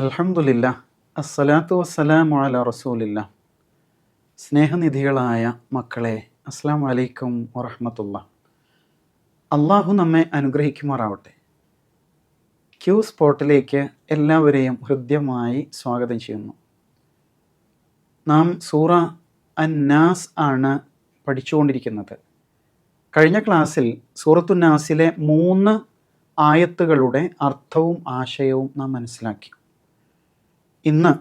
അൽഹംദുലില്ല അസ്സലാത്തു വസ്സലാമു അല റസൂലില്ല. സ്നേഹനിധികളായ മക്കളെ അസ്സാം വലൈക്കും വറഹമത്തുള്ള. അള്ളാഹു നമ്മെ അനുഗ്രഹിക്കുമാറാവട്ടെ. ക്യൂ സ്പോട്ടിലേക്ക് എല്ലാവരെയും ഹൃദ്യമായി സ്വാഗതം ചെയ്യുന്നു. നാം സൂറ അന്നാസ് ആണ് പഠിച്ചുകൊണ്ടിരിക്കുന്നത്. കഴിഞ്ഞ ക്ലാസ്സിൽ സൂറത്തുന്നാസിലെ മൂന്ന് ആയത്തുകളുടെ അർത്ഥവും ആശയവും നാം മനസ്സിലാക്കി. ഇന്ന്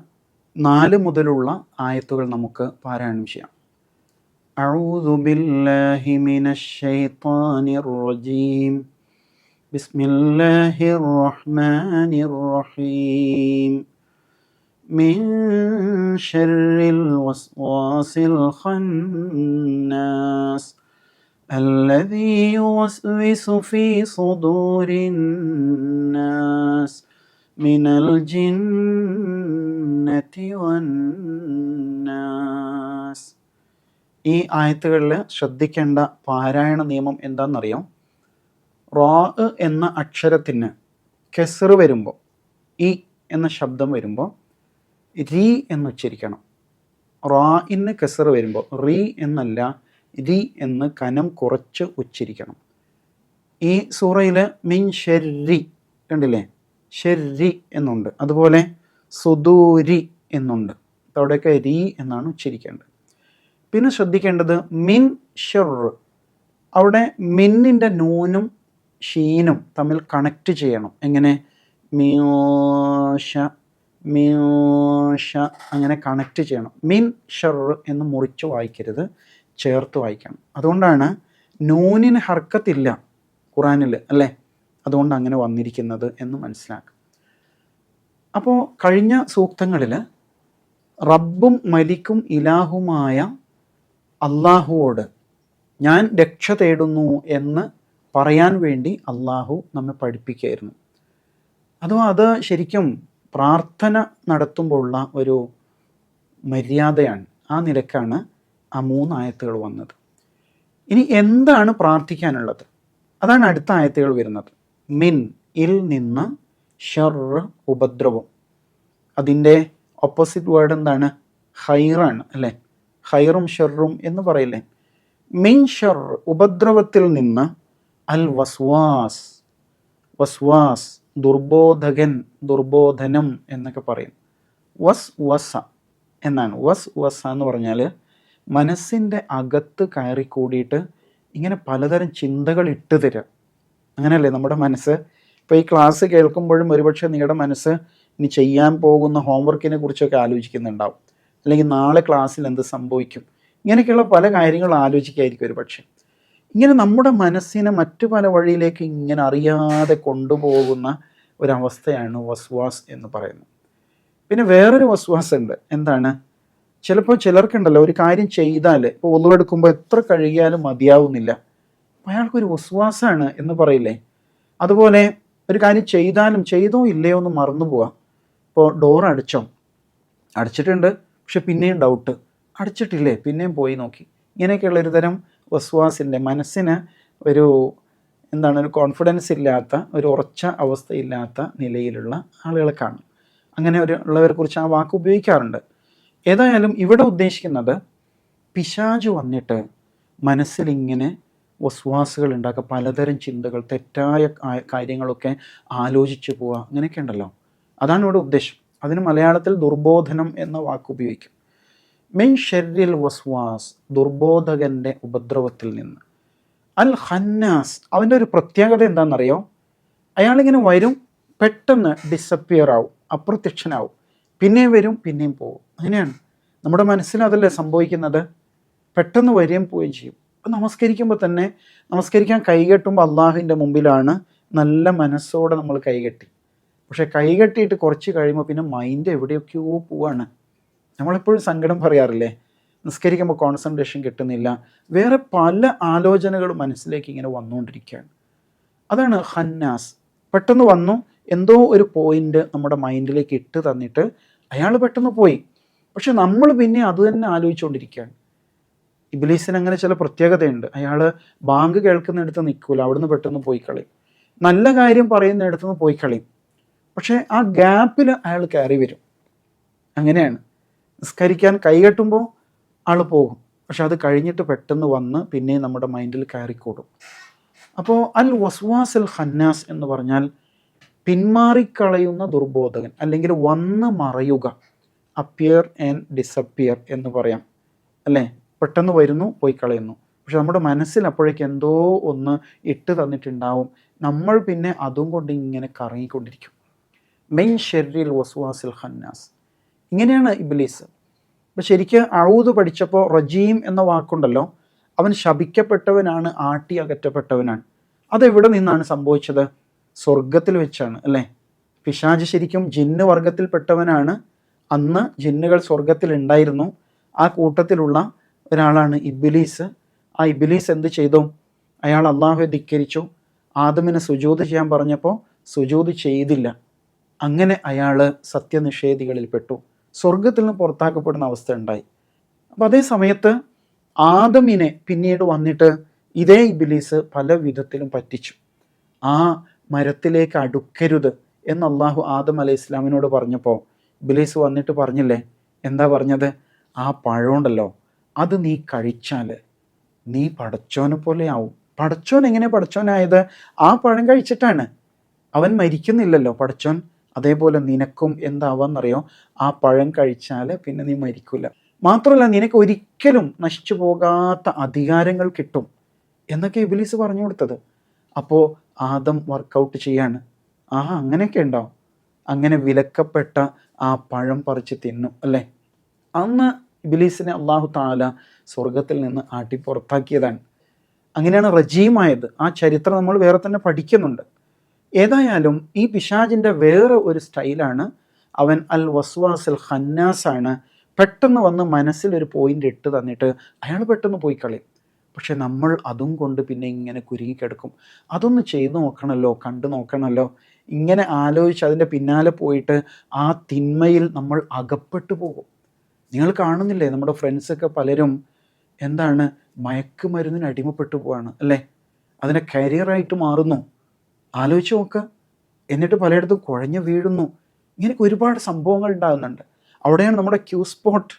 നാല് മുതലുള്ള ആയത്തുകൾ നമുക്ക് പാരായണം ചെയ്യാം أعوذ بالله من الشيطان الرجيم بسم الله الرحمن الرحيم من شر الوسواس الخناس الذي يوسوس في صدور الناس من الجنة والناس ഈ ആയത്തുകളിൽ ശ്രദ്ധിക്കേണ്ട പാരായണ നിയമം എന്താണെന്നറിയാം റാ എന്ന അക്ഷരത്തിന് കെസറ് വരുമ്പോൾ ഇ എന്ന ശബ്ദം വരുമ്പോൾ രീ എന്ന് ഉച്ചരിക്കണം റാഇന് കെസറ് വരുമ്പോൾ റീ എന്നല്ല രി എന്ന് കനം കുറച്ച് ഉച്ചരിക്കണം ഈ സൂറയിൽ മിൻ ഷെരി കണ്ടില്ലേ ഷെരി എന്നുണ്ട്. അതുപോലെ സുദൂരി എന്നുണ്ട്. അവിടെയൊക്കെ രി എന്നാണ് ഉച്ചരിക്കേണ്ടത്. പിന്നെ ശ്രദ്ധിക്കേണ്ടത് മിൻ ഷെർ അവിടെ മിന്നിന്റെ നൂനും ഷീനും തമ്മിൽ കണക്റ്റ് ചെയ്യണം. എങ്ങനെ? മ്യോഷ മ്യോഷ അങ്ങനെ കണക്റ്റ് ചെയ്യണം. മിൻ ഷെർ എന്ന് മുറിച്ച് വായിക്കരുത്. ചേർത്ത് വായിക്കണം. അതുകൊണ്ടാണ് നൂനിന് ഹർക്കത്തില്ല ഖുറാനിൽ അല്ലേ? അതുകൊണ്ട് അങ്ങനെ വന്നിരിക്കുന്നത് എന്ന് മനസ്സിലാക്കുക അപ്പോൾ കഴിഞ്ഞ സൂക്തങ്ങളിൽ റബ്ബും മലിക്കും ഇലാഹുമായ അള്ളാഹുവോട് ഞാൻ രക്ഷ തേടുന്നു എന്ന് പറയാൻ വേണ്ടി അള്ളാഹു നമ്മെ പഠിപ്പിക്കുകയായിരുന്നു. അതും അത് ശരിക്കും പ്രാർത്ഥന നടത്തുമ്പോഴുള്ള ഒരു മര്യാദയാണ്. ആ നിലക്കാണ് ആ മൂന്ന് ആയത്തുകൾ വന്നത്. ഇനി എന്താണ് പ്രാർത്ഥിക്കാനുള്ളത്? അതാണ് അടുത്ത ആയത്തുകൾ വരുന്നത്. മിൻ ഇൽ നിന്ന് ഷർ ഉപദ്രവം. അതിന്റെ ഓപ്പോസിറ്റ് വേർഡ് എന്താണ്? ഹൈറാണ് അല്ലേ? ഹൈറും ഷെറും എന്ന് പറയില്ലേ? മിൻ ഷർ ഉപദ്രവത്തിൽ നിന്ന് അൽ വസ്വാസ്. വസ്വാസ് ദുർബോധകൻ ദുർബോധനം എന്നൊക്കെ പറയും. വസ് വസ എന്നാണ്. വസ് വസ എന്ന് പറഞ്ഞാൽ മനസ്സിന്റെ അകത്ത് കയറി കൂടിയിട്ട് ഇങ്ങനെ പലതരം ചിന്തകൾ ഇട്ട് തരിക അങ്ങനെയല്ലേ നമ്മുടെ മനസ്സ്? ഇപ്പോൾ ഈ ക്ലാസ് കേൾക്കുമ്പോഴും ഒരുപക്ഷെ നിങ്ങളുടെ മനസ്സ് ഇനി ചെയ്യാൻ പോകുന്ന ഹോംവർക്കിനെ കുറിച്ചൊക്കെ ആലോചിക്കുന്നുണ്ടാവും. അല്ലെങ്കിൽ നാളെ ക്ലാസ്സിൽ എന്ത് സംഭവിക്കും? ഇങ്ങനെയൊക്കെയുള്ള പല കാര്യങ്ങൾ ആലോചിക്കായിരിക്കും ഒരു പക്ഷേ ഇങ്ങനെ നമ്മുടെ മനസ്സിനെ മറ്റു പല വഴിയിലേക്ക് ഇങ്ങനെ അറിയാതെ കൊണ്ടുപോകുന്ന ഒരവസ്ഥയാണ് വസ്വാസ് എന്ന് പറയുന്നത്. പിന്നെ വേറൊരു വസ്വാസ് ഉണ്ട്. എന്താണ്? ചിലപ്പോൾ ചിലർക്കുണ്ടല്ലോ ഒരു കാര്യം ചെയ്താൽ ഇപ്പോൾ ഒന്നുമെടുക്കുമ്പോൾ എത്ര കഴുകിയാലും മതിയാവുന്നില്ല. അയാൾക്കൊരു വിശ്വാസമാണ് എന്ന് പറയില്ലേ? അതുപോലെ ഒരു കാര്യം ചെയ്താലും ചെയ്തോ ഇല്ലയോ എന്ന് മറന്നു പോവാം. ഇപ്പോൾ ഡോർ അടിച്ചോ. അടച്ചിട്ടുണ്ട് പക്ഷെ പിന്നെയും ഡൗട്ട് അടച്ചിട്ടില്ലേ? പിന്നെയും പോയി നോക്കി. ഇങ്ങനെയൊക്കെയുള്ള ഒരു തരം വസ്വാസിന്റെ മനസ്സിന് ഒരു എന്താണ് ഒരു കോൺഫിഡൻസ് ഇല്ലാത്ത ഒരു ഉറച്ച അവസ്ഥയില്ലാത്ത നിലയിലുള്ള ആളുകളെ കാണും. അങ്ങനെ ഒരു ഉള്ളവരെ കുറിച്ച് ആ വാക്ക് ഉപയോഗിക്കാറുണ്ട്. ഏതായാലും ഇവിടെ ഉദ്ദേശിക്കുന്നത് പിശാജ് വന്നിട്ട് മനസ്സിലിങ്ങനെ വസ്വാസുകൾ ഉണ്ടാക്കുക പലതരം ചിന്തകൾ തെറ്റായ കാര്യങ്ങളൊക്കെ ആലോചിച്ചു പോവുക അങ്ങനെയൊക്കെ ഉണ്ടല്ലോ. അതാണ് ഇവിടെ ഉദ്ദേശം. അതിന് മലയാളത്തിൽ ദുർബോധനം എന്ന വാക്ക് ഉപയോഗിക്കും. മെൻ ഷെരിൽ വസ്വാസ് ദുർബോധകന്റെ ഉപദ്രവത്തിൽ നിന്ന്. അൽ ഹന്നാസ് അവന്റെ ഒരു പ്രത്യേകത എന്താണെന്നറിയോ? അയാളിങ്ങനെ വരും പെട്ടെന്ന് ഡിസപ്പിയർ ആവും അപ്രത്യക്ഷനാവും. പിന്നെയും വരും പിന്നെയും പോവും അങ്ങനെയാണ്. നമ്മുടെ മനസ്സിനതല്ലേ സംഭവിക്കുന്നത്? പെട്ടെന്ന് വരികയും പോവുകയും ചെയ്യും. അപ്പം നമസ്കരിക്കുമ്പോൾ തന്നെ നമസ്കരിക്കാൻ കൈകെട്ടുമ്പോൾ അള്ളാഹുവിന്റെ മുമ്പിലാണ് നല്ല മനസ്സോടെ നമ്മൾ കൈകെട്ടി പക്ഷേ കൈകെട്ടിയിട്ട് കുറച്ച് കഴിയുമ്പോൾ പിന്നെ മൈൻഡ് എവിടെയൊക്കെയോ പോവാണ്. നമ്മളെപ്പോഴും സങ്കടം പറയാറില്ലേ? നിസ്കരിക്കുമ്പോൾ കോൺസെൻട്രേഷൻ കിട്ടുന്നില്ല. വേറെ പല ആലോചനകളും മനസ്സിലേക്ക് ഇങ്ങനെ വന്നുകൊണ്ടിരിക്കുകയാണ്. അതാണ് ഹന്നാസ് പെട്ടെന്ന് വന്നു. എന്തോ ഒരു പോയിന്റ് നമ്മുടെ മൈൻഡിലേക്ക് ഇട്ട് തന്നിട്ട് അയാൾ പെട്ടെന്ന് പോയി. പക്ഷെ നമ്മൾ പിന്നെ അത് തന്നെ ആലോചിച്ചുകൊണ്ടിരിക്കുകയാണ്. ഇബിലീസിന് അങ്ങനെ ചില പ്രത്യേകതയുണ്ട്. അയാൾ ബാങ്ക് കേൾക്കുന്നിടത്ത് നിൽക്കൂല അവിടുന്ന് പെട്ടെന്ന് പോയി കളയും നല്ല കാര്യം പറയുന്നിടത്ത് നിന്ന് പോയി കളയും പക്ഷേ ആ ഗ്യാപ്പിൽ അയാൾ കയറി വരും. അങ്ങനെയാണ്. നിസ്കരിക്കാൻ കൈകെട്ടുമ്പോൾ ആൾ പോകും. പക്ഷെ അത് കഴിഞ്ഞിട്ട് പെട്ടെന്ന് വന്ന് പിന്നെ നമ്മുടെ മൈൻഡിൽ കയറിക്കൂടും. അപ്പോൾ അൽ വസ്വാസ് അൽ ഹന്നാസ് എന്ന് പറഞ്ഞാൽ പിന്മാറിക്കളയുന്ന ദുർബോധകൻ അല്ലെങ്കിൽ വന്ന് മറയുക അപ്പിയർ ആൻഡ് ഡിസപ്പിയർ എന്ന് പറയാം. അല്ലേ? പെട്ടെന്ന് വരുന്നു പോയി കളയുന്നു. പക്ഷെ നമ്മുടെ മനസ്സിൽ അപ്പോഴേക്ക് എന്തോ ഒന്ന് ഇട്ട് തന്നിട്ടുണ്ടാവും. നമ്മൾ പിന്നെ അതും കൊണ്ട് ഇങ്ങനെ കറങ്ങിക്കൊണ്ടിരിക്കും. മെയിൻ ഷെറിൽ വസുവാസിൽ ഖന്നാസ്. ഇങ്ങനെയാണ് ഇബ്ലീസ്. അപ്പം ശരിക്ക് അഴൂത് പഠിച്ചപ്പോൾ റജീം എന്ന വാക്കുണ്ടല്ലോ അവൻ ശപിക്കപ്പെട്ടവനാണ് ആട്ടി അകറ്റപ്പെട്ടവനാണ്. അതെവിടെ നിന്നാണ് സംഭവിച്ചത്? സ്വർഗത്തിൽ വെച്ചാണ് അല്ലേ? പിശാജ് ശരിക്കും ജിന്ന് വർഗത്തിൽപ്പെട്ടവനാണ്. അന്ന് ജിന്നുകൾ സ്വർഗത്തിൽ ഉണ്ടായിരുന്നു ആ കൂട്ടത്തിലുള്ള ഒരാളാണ് ഇബിലീസ്. ആ ഇബിലീസ് എന്ത് ചെയ്തു? അയാൾ അള്ളാഹുവെ ധിക്കരിച്ചു. ആദമിനെ സുജൂത് ചെയ്യാൻ പറഞ്ഞപ്പോൾ സുജൂത് ചെയ്തില്ല. അങ്ങനെ അയാൾ സത്യനിഷേധികളിൽ പെട്ടു. സ്വർഗത്തിൽ നിന്ന് പുറത്താക്കപ്പെടുന്ന അവസ്ഥ ഉണ്ടായി. അപ്പം അതേ സമയത്ത് ആദമിനെ പിന്നീട് വന്നിട്ട് ഇതേ ഇബിലീസ് പല വിധത്തിലും പറ്റിച്ചു. ആ മരത്തിലേക്ക് അടുക്കരുത് എന്ന് അള്ളാഹു ആദം അലൈഹി ഇസ്ലാമിനോട് പറഞ്ഞപ്പോൾ ഇബിലീസ് വന്നിട്ട് പറഞ്ഞില്ലേ? എന്താ പറഞ്ഞത്? ആ പഴമുണ്ടല്ലോ അത് നീ കഴിച്ചാൽ നീ പടച്ചോനെ പോലെ ആവും പടച്ചോൻ എങ്ങനെ പടച്ചോനായത്? ആ പഴം കഴിച്ചിട്ടാണ്. അവൻ മരിക്കുന്നില്ലല്ലോ പടച്ചോൻ. അതേപോലെ നിനക്കും എന്താവാന്നറിയോ? ആ പഴം കഴിച്ചാൽ പിന്നെ നീ മരിക്കില്ല മാത്രമല്ല നിനക്ക് ഒരിക്കലും നശിച്ചു പോകാത്ത അധികാരങ്ങൾ കിട്ടും എന്നൊക്കെ ഇബിലീസ് പറഞ്ഞു കൊടുത്തത്. അപ്പോൾ ആദം വർക്കൗട്ട് ചെയ്യാണ്. ആ അങ്ങനെയൊക്കെ ഉണ്ടാവും അങ്ങനെ വിലക്കപ്പെട്ട ആ പഴം പറിച്ച് തിന്നും അല്ലേ? അന്ന് ഇബിലീസിനെ അള്ളാഹു താല സ്വർഗത്തിൽ നിന്ന് ആട്ടി പുറത്താക്കിയതാണ്. അങ്ങനെയാണ് റജീമായത്. ആ ചരിത്രം നമ്മൾ വേറെ തന്നെ പഠിക്കുന്നുണ്ട്. ഏതായാലും ഈ പിശാജിന്റെ വേറെ ഒരു സ്റ്റൈലാണ് അവൻ അൽ വസ്വാസ് അൽ ഖന്നാസ് ആണ് പെട്ടെന്ന് വന്ന് മനസ്സിൽ ഒരു പോയിന്റ് ഇട്ട് തന്നിട്ട് അയാൾ പെട്ടെന്ന് പോയി കളയും. പക്ഷെ നമ്മൾ അതും കൊണ്ട് പിന്നെ ഇങ്ങനെ കുരുങ്ങിക്കിടക്കും അതൊന്ന് ചെയ്തു നോക്കണമല്ലോ കണ്ടു നോക്കണമല്ലോ ഇങ്ങനെ ആലോചിച്ച് അതിന്റെ പിന്നാലെ പോയിട്ട് ആ തിന്മയിൽ നമ്മൾ അകപ്പെട്ടു പോകും. നിങ്ങൾ കാണുന്നില്ലേ നമ്മുടെ ഫ്രണ്ട്സൊക്കെ പലരും എന്താണ് മയക്കുമരുന്നിന് അടിമപ്പെട്ടു പോവാണ് അല്ലേ? അതിനെ കരിയറായിട്ട് മാറുന്നു. ആലോചിച്ച് നോക്കുക എന്നിട്ട് പലയിടത്തും കുഴഞ്ഞു വീഴുന്നു. ഇങ്ങനെയൊക്കെ ഒരുപാട് സംഭവങ്ങൾ ഉണ്ടാകുന്നുണ്ട്. അവിടെയാണ് നമ്മുടെ ക്യൂ സ്പോട്ട്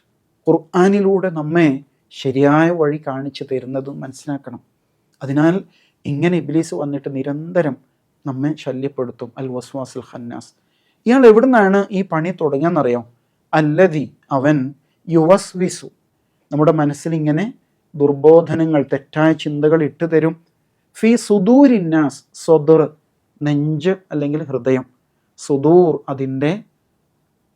ഖുർആാനിലൂടെ നമ്മെ ശരിയായ വഴി കാണിച്ചു തരുന്നതും മനസ്സിലാക്കണം. അതിനാൽ ഇങ്ങനെ ഇബ്ലീസ് വന്നിട്ട് നിരന്തരം നമ്മെ ശല്യപ്പെടുത്തും. അൽ വസ്വാസുൽ ഖന്നാസ്. ഇയാൾ എവിടെ നിന്നാണ് ഈ പണി തുടങ്ങിയെന്നറിയാം അല്ലതി അവൻ യുവസ്വിസു. നമ്മുടെ മനസ്സിൽ ഇങ്ങനെ ദുർബോധനങ്ങൾ തെറ്റായ ചിന്തകൾ ഇട്ടു തരും. ഫി സുദൂരിന്നാസ് സ്വദുർ നെഞ്ച് അല്ലെങ്കിൽ ഹൃദയം. സുദൂർ അതിന്റെ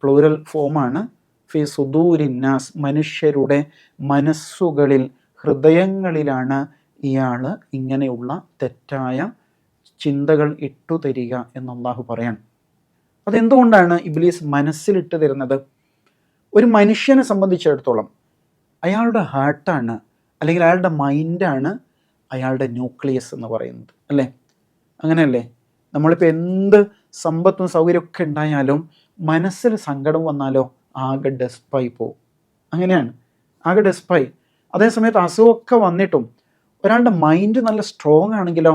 പ്ലൂരൽ ഫോമാണ്. ഫി സുദൂരിന്നാസ് മനുഷ്യരുടെ മനസ്സുകളിൽ ഹൃദയങ്ങളിലാണ് ഇയാൾ ഇങ്ങനെയുള്ള തെറ്റായ ചിന്തകൾ ഇട്ടു തരിക എന്ന് അള്ളാഹു പറയാണ്. അതെന്തുകൊണ്ടാണ് ഇബ്ലീസ് മനസ്സിലിട്ട് തരുന്നത്? ഒരു മനുഷ്യനെ സംബന്ധിച്ചിടത്തോളം അയാളുടെ ഹാർട്ടാണ് അല്ലെങ്കിൽ അയാളുടെ മൈൻഡാണ് അയാളുടെ ന്യൂക്ലിയസ് എന്ന് പറയുന്നത് അല്ലേ? അങ്ങനെയല്ലേ? നമ്മളിപ്പോൾ എന്ത് സമ്പത്തും സൗകര്യമൊക്കെ ഉണ്ടായാലും മനസ്സിൽ സങ്കടം വന്നാലോ ആകെ ഡെസ്പായി പോവും. അങ്ങനെയാണ്. ആകെ ഡെസ്പായി അതേസമയത്ത് അസുഖമൊക്കെ വന്നിട്ടും ഒരാളുടെ മൈൻഡ് നല്ല സ്ട്രോങ് ആണെങ്കിലോ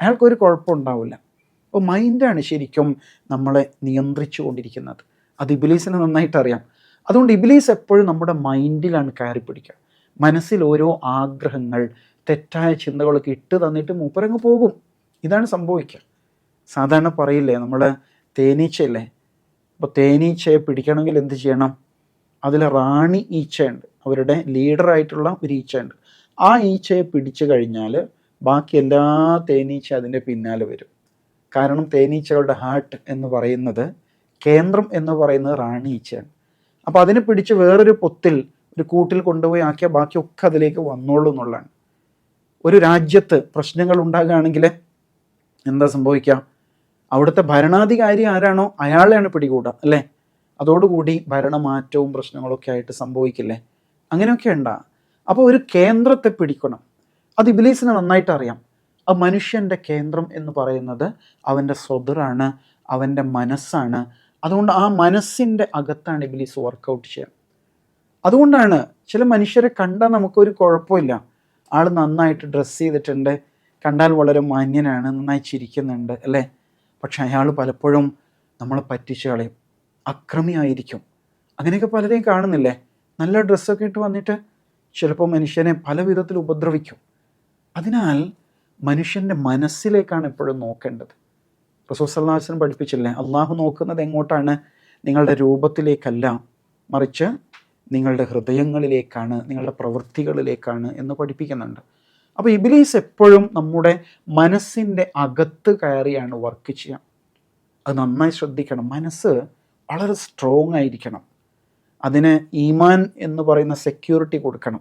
അയാൾക്കൊരു കുഴപ്പമുണ്ടാവില്ല അപ്പോൾ മൈൻഡാണ് ശരിക്കും നമ്മളെ നിയന്ത്രിച്ചു കൊണ്ടിരിക്കുന്നത് അത് ഇബിലീസിന് നന്നായിട്ട് അറിയാം. അതുകൊണ്ട് ഇബിലീസ് എപ്പോഴും നമ്മുടെ മൈൻഡിലാണ് കയറി പിടിക്കുക. മനസ്സിൽ ഓരോ ആഗ്രഹങ്ങൾ തെറ്റായ ചിന്തകളൊക്കെ ഇട്ട് തന്നിട്ട് മൂപ്പരങ്ങ് പോകും. ഇതാണ് സംഭവിക്കുക. സാധാരണ പറയില്ലേ നമ്മൾ തേനീച്ചയല്ലേ? അപ്പോൾ തേനീച്ചയെ പിടിക്കണമെങ്കിൽ എന്ത് ചെയ്യണം? അതിൽ റാണി ഈച്ചയുണ്ട്. അവരുടെ ലീഡറായിട്ടുള്ള ഒരു ഈച്ചയുണ്ട്. ആ ഈച്ചയെ പിടിച്ചു കഴിഞ്ഞാൽ ബാക്കി എല്ലാ തേനീച്ച അതിന്റെ പിന്നാലെ വരും. കാരണം തേനീച്ചകളുടെ ഹാർട്ട് എന്ന് പറയുന്നത് കേന്ദ്രം എന്ന് പറയുന്നത് റാണി ഈച്ചയാണ്. അപ്പോൾ അതിനെ പിടിച്ച് വേറൊരു പൊത്തിൽ ഒരു കൂട്ടിൽ കൊണ്ടുപോയി ആക്കിയ ബാക്കിയൊക്കെ അതിലേക്ക് വന്നോളൂ എന്നുള്ളതാണ്. ഒരു രാജ്യത്ത് പ്രശ്നങ്ങൾ ഉണ്ടാകുകയാണെങ്കിൽ എന്താ സംഭവിക്കുക? അവിടുത്തെ ഭരണാധികാരി ആരാണോ അയാളെയാണ് പിടികൂടുക അല്ലേ? അതോടുകൂടി ഭരണമാറ്റവും പ്രശ്നങ്ങളൊക്കെ ആയിട്ട് സംഭവിക്കില്ലേ? അങ്ങനെയൊക്കെ ഉണ്ടാ. അപ്പോൾ ഒരു കേന്ദ്രത്തെ പിടിക്കണം. അത് ഇബിലീസിന് നന്നായിട്ട് അറിയാം. ആ മനുഷ്യന്റെ കേന്ദ്രം എന്ന് പറയുന്നത് അവന്റെ സ്വതറാണ് അവന്റെ മനസ്സാണ് അതുകൊണ്ട് ആ മനസ്സിന്റെ അകത്താണ് ഇബിലീസ് വർക്കൗട്ട് ചെയ്യുക. അതുകൊണ്ടാണ് ചില മനുഷ്യരെ കണ്ടാൽ നമുക്കൊരു കുഴപ്പമില്ല. ആൾ നന്നായിട്ട് ഡ്രസ്സ് ചെയ്തിട്ടുണ്ട് കണ്ടാൽ വളരെ മാന്യനാണ് നന്നായി ചിരിക്കുന്നുണ്ട് അല്ലേ? പക്ഷെ അയാൾ പലപ്പോഴും നമ്മളെ പറ്റിച്ച് കളയും. അക്രമിയായിരിക്കും. അങ്ങനെയൊക്കെ പലരെയും കാണുന്നില്ലേ? നല്ല ഡ്രസ്സൊക്കെ ഇട്ട് വന്നിട്ട് ചിലപ്പോൾ മനുഷ്യനെ പല വിധത്തിൽ ഉപദ്രവിക്കും. അതിനാൽ മനുഷ്യന്റെ മനസ്സിലേക്കാണ് എപ്പോഴും നോക്കേണ്ടത്. റസൂൽ സല്ലാസ്ലം പഠിപ്പിച്ചില്ലേ? അള്ളാഹു നോക്കുന്നത് എങ്ങോട്ടാണ്? നിങ്ങളുടെ രൂപത്തിലേക്കല്ല. മറിച്ച് നിങ്ങളുടെ ഹൃദയങ്ങളിലേക്കാണ് നിങ്ങളുടെ പ്രവൃത്തികളിലേക്കാണ് എന്ന് പഠിപ്പിക്കുന്നുണ്ട്. അപ്പോൾ ഇബിലീസ് എപ്പോഴും നമ്മുടെ മനസ്സിന്റെ അകത്ത് കയറിയാണ് വർക്ക് ചെയ്യുക. അത് നന്നായി ശ്രദ്ധിക്കണം. മനസ്സ് വളരെ സ്ട്രോങ് ആയിരിക്കണം. അതിന് ഈമാൻ എന്ന് പറയുന്ന സെക്യൂരിറ്റി കൊടുക്കണം.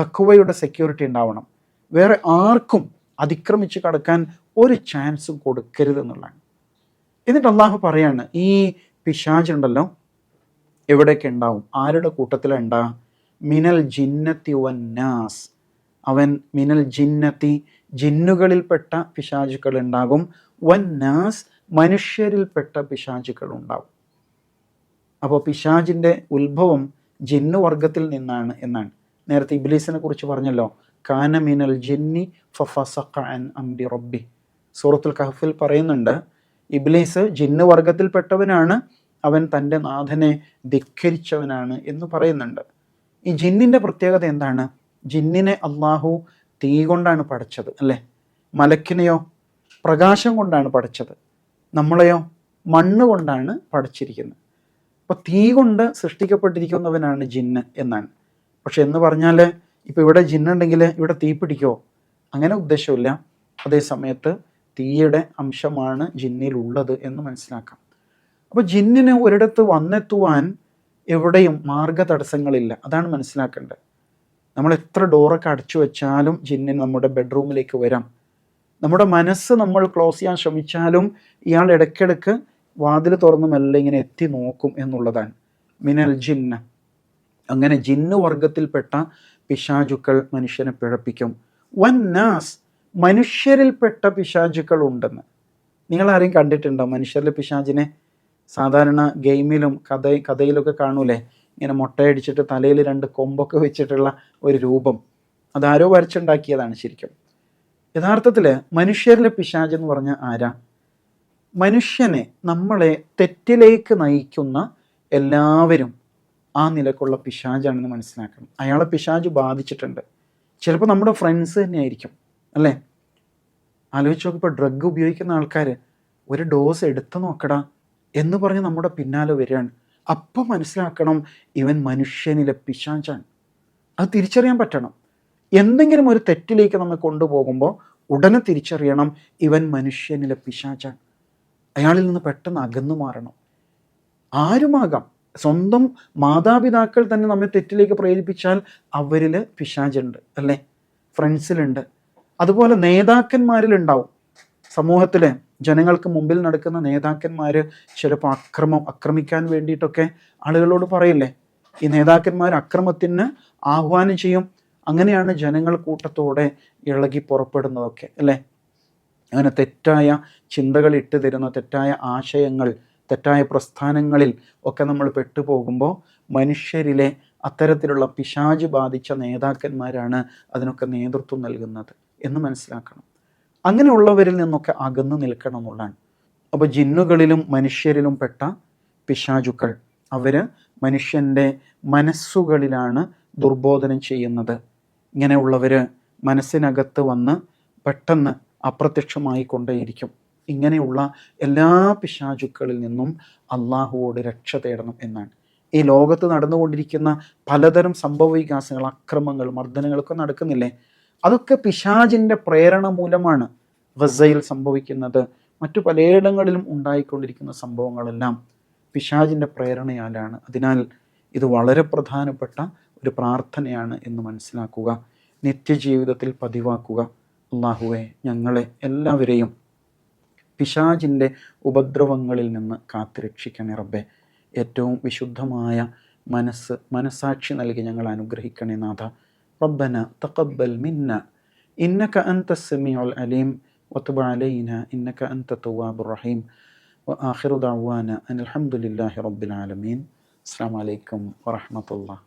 തക്കുവയുടെ സെക്യൂരിറ്റി ഉണ്ടാവണം. വേറെ ആർക്കും അതിക്രമിച്ച് കടക്കാൻ ഒരു ചാൻസും കൊടുക്കരുത് എന്നുള്ളതാണ് എന്നിട്ട് അള്ളാഹു പറയാണ് ഈ പിശാചുണ്ടല്ലോ എവിടെയൊക്കെ ഉണ്ടാവും? ആരുടെ കൂട്ടത്തിലുണ്ടാ? മിനൽ ജിന്നത്തി വന്നാസ് അവൻ മിനൽ ജിന്നത്തി ജിന്നുകളിൽപ്പെട്ട പിശാചുക്കൾ ഉണ്ടാകും വന്നാസ് മനുഷ്യരിൽപ്പെട്ട പിശാചുക്കൾ ഉണ്ടാവും അപ്പോൾ പിശാജിന്റെ ഉത്ഭവം ജിന്നുവർഗത്തിൽ നിന്നാണ് എന്നാണ്. നേരത്തെ ഇബ്ലീസിനെ കുറിച്ച് പറഞ്ഞല്ലോ കാന മിനൽ ജിന്നി ഫഫസഖ അൻ അംബി റബ്ബി. സൂറത്തുൽ കഹഫിൽ പറയുന്നുണ്ട് ഇബ്ലീസ് ജിന്ന് വർഗത്തിൽപ്പെട്ടവനാണ് അവൻ തന്റെ നാഥനെ ധിക്കരിച്ചവനാണ് എന്ന് പറയുന്നുണ്ട്. ഈ ജിന്നിന്റെ പ്രത്യേകത എന്താണ്? ജിന്നിനെ അള്ളാഹു തീ കൊണ്ടാണ് പഠിച്ചത് അല്ലേ? മലക്കിനെയോ പ്രകാശം കൊണ്ടാണ് പഠിച്ചത് നമ്മളെയോ മണ്ണ് കൊണ്ടാണ് പഠിച്ചിരിക്കുന്നത് അപ്പോൾ തീ കൊണ്ട് സൃഷ്ടിക്കപ്പെട്ടിരിക്കുന്നവനാണ് ജിന്ന് എന്നാണ്. പക്ഷെ എന്ന് പറഞ്ഞാൽ ഇപ്പോൾ ഇവിടെ ജിന്നുണ്ടെങ്കിൽ ഇവിടെ തീ പിടിക്കോ അങ്ങനെ ഉദ്ദേശമില്ല. അതേ സമയത്ത് തീയുടെ അംശമാണ് ജിന്നിലുള്ളത് എന്ന് മനസ്സിലാക്കാം. അപ്പോൾ ജിന്നിന് ഒരിടത്ത് വന്നെത്തുവാൻ എവിടെയും മാർഗ തടസ്സങ്ങളില്ല അതാണ് മനസ്സിലാക്കേണ്ടത്. നമ്മൾ എത്ര ഡോറൊക്കെ അടച്ചു വെച്ചാലും ജിന്നിന് നമ്മുടെ ബെഡ്റൂമിലേക്ക് വരാം. നമ്മുടെ മനസ്സ് നമ്മൾ ക്ലോസ് ചെയ്യാൻ ശ്രമിച്ചാലും ഇയാൾ ഇടയ്ക്കിടയ്ക്ക് വാതിൽ തുറന്ന് മെല്ലെ ഇങ്ങനെ എത്തി നോക്കും എന്നുള്ളതാണ്. മിനൽ ജിന്ന. അങ്ങനെ ജിന്ന് വർഗത്തിൽപ്പെട്ട പിശാചുക്കൾ മനുഷ്യനെ പിഴപ്പിക്കും. വൻ നാസ് മനുഷ്യരിൽപ്പെട്ട പിശാചുക്കൾ ഉണ്ടെന്ന് നിങ്ങൾ ആരെയും കണ്ടിട്ടുണ്ടോ? മനുഷ്യരിലെ പിശാചിനെ സാധാരണ ഗെയിമിലും കഥ കഥയിലൊക്കെ കാണൂലേ? ഇങ്ങനെ മുട്ടയടിച്ചിട്ട് തലയിൽ രണ്ട് കൊമ്പൊക്കെ വെച്ചിട്ടുള്ള ഒരു രൂപം. അതാരോ വരച്ചുണ്ടാക്കിയതാണ് ശരിക്കും. യഥാർത്ഥത്തിൽ മനുഷ്യരിലെ പിശാജ് എന്ന് പറഞ്ഞ ആരാ? മനുഷ്യനെ നമ്മളെ തെറ്റിലേക്ക് നയിക്കുന്ന എല്ലാവരും ആ നിലക്കുള്ള പിശാജാണെന്ന് മനസ്സിലാക്കണം. അയാളെ പിശാജ് ബാധിച്ചിട്ടുണ്ട്. ചിലപ്പോൾ നമ്മുടെ ഫ്രണ്ട്സ് തന്നെയായിരിക്കും. അല്ലേ? ആലോചിച്ച് നോക്കിയപ്പോൾ ഡ്രഗ് ഉപയോഗിക്കുന്ന ആൾക്കാർ ഒരു ഡോസ് എടുത്തു നോക്കടാ എന്ന് പറഞ്ഞ് നമ്മുടെ പിന്നാലെ വരികയാണ്. അപ്പം മനസ്സിലാക്കണം ഇവൻ മനുഷ്യനിലെ പിശാചാണ്. അത് തിരിച്ചറിയാൻ പറ്റണം. എന്തെങ്കിലും ഒരു തെറ്റിലേക്ക് നമ്മൾ കൊണ്ടുപോകുമ്പോൾ ഉടനെ തിരിച്ചറിയണം ഇവൻ മനുഷ്യനിലെ പിശാചാണ്. അയാളിൽ നിന്ന് പെട്ടെന്ന് അകന്നു മാറണം. ആരുമാകാം? സ്വന്തം മാതാപിതാക്കൾ തന്നെ നമ്മെ തെറ്റിലേക്ക് പ്രേരിപ്പിച്ചാൽ അവരിൽ പിശാചുണ്ട് അല്ലേ? ഫ്രണ്ട്സിലുണ്ട് അതുപോലെ നേതാക്കന്മാരിൽ ഉണ്ടാവും സമൂഹത്തിലെ ജനങ്ങൾക്ക് മുമ്പിൽ നടക്കുന്ന നേതാക്കന്മാർ ചിലപ്പോൾ അക്രമം അക്രമിക്കാൻ വേണ്ടിയിട്ടൊക്കെ ആളുകളോട് പറയില്ലേ? ഈ നേതാക്കന്മാർ അക്രമത്തിന് ആഹ്വാനം ചെയ്യും. അങ്ങനെയാണ് ജനങ്ങൾ കൂട്ടത്തോടെ ഇളകി പുറപ്പെടുന്നതൊക്കെ അല്ലേ? അങ്ങനെ തെറ്റായ ചിന്തകൾ ഇട്ട് തരുന്ന തെറ്റായ ആശയങ്ങൾ തെറ്റായ പ്രസ്ഥാനങ്ങളിൽ ഒക്കെ നമ്മൾ പെട്ടുപോകുമ്പോൾ മനുഷ്യരിലെ അത്തരത്തിലുള്ള പിശാജ് ബാധിച്ച നേതാക്കന്മാരാണ് അതിനൊക്കെ നേതൃത്വം നൽകുന്നത്. എന്ന് മനസ്സിലാക്കണം. അങ്ങനെയുള്ളവരിൽ നിന്നൊക്കെ അകന്നു നിൽക്കണം എന്നുള്ളതാണ്. അപ്പോൾ ജിന്നുകളിലും മനുഷ്യരിലും പെട്ട പിശാചുക്കൾ. അവർ മനുഷ്യന്റെ മനസ്സുകളിലാണ് ദുർബോധനം ചെയ്യുന്നത്. ഇങ്ങനെയുള്ളവർ മനസ്സിനകത്ത് വന്ന് പെട്ടെന്ന് അപ്രത്യക്ഷമായി കൊണ്ടേയിരിക്കും. ഇങ്ങനെയുള്ള എല്ലാ പിശാചുക്കളിൽ നിന്നും അള്ളാഹുവോട് രക്ഷ തേടണം എന്നാണ്. ഈ ലോകത്ത് നടന്നുകൊണ്ടിരിക്കുന്ന പലതരം സംഭവ വികാസങ്ങൾ അക്രമങ്ങൾ മർദ്ദനങ്ങളൊക്കെ നടക്കുന്നില്ലേ? അതൊക്കെ പിശാജിന്റെ പ്രേരണ മൂലമാണ് ഗസയിൽ സംഭവിക്കുന്നത്. മറ്റു പലയിടങ്ങളിലും ഉണ്ടായിക്കൊണ്ടിരിക്കുന്ന സംഭവങ്ങളെല്ലാം പിശാജിന്റെ പ്രേരണയാലാണ്. അതിനാൽ ഇത് വളരെ പ്രധാനപ്പെട്ട ഒരു പ്രാർത്ഥനയാണ് എന്ന് മനസ്സിലാക്കുക. നിത്യജീവിതത്തിൽ പതിവാക്കുക. അള്ളാഹുവെ ഞങ്ങളെ എല്ലാവരെയും പിശാജിന്റെ ഉപദ്രവങ്ങളിൽ നിന്ന് കാത്തുരക്ഷിക്കണേ റബ്ബെ. ഏറ്റവും വിശുദ്ധമായ മനസ്സ് മനസാക്ഷി നൽകി ഞങ്ങൾ അനുഗ്രഹിക്കണേ നാഥ. ربنا تقبل منا. إنك أنت السميع العليم. وتب علينا إنك أنت التواب الرحيم. وآخر دعوانا أن الحمد لله رب العالمين. السلام عليكم ورحمة الله.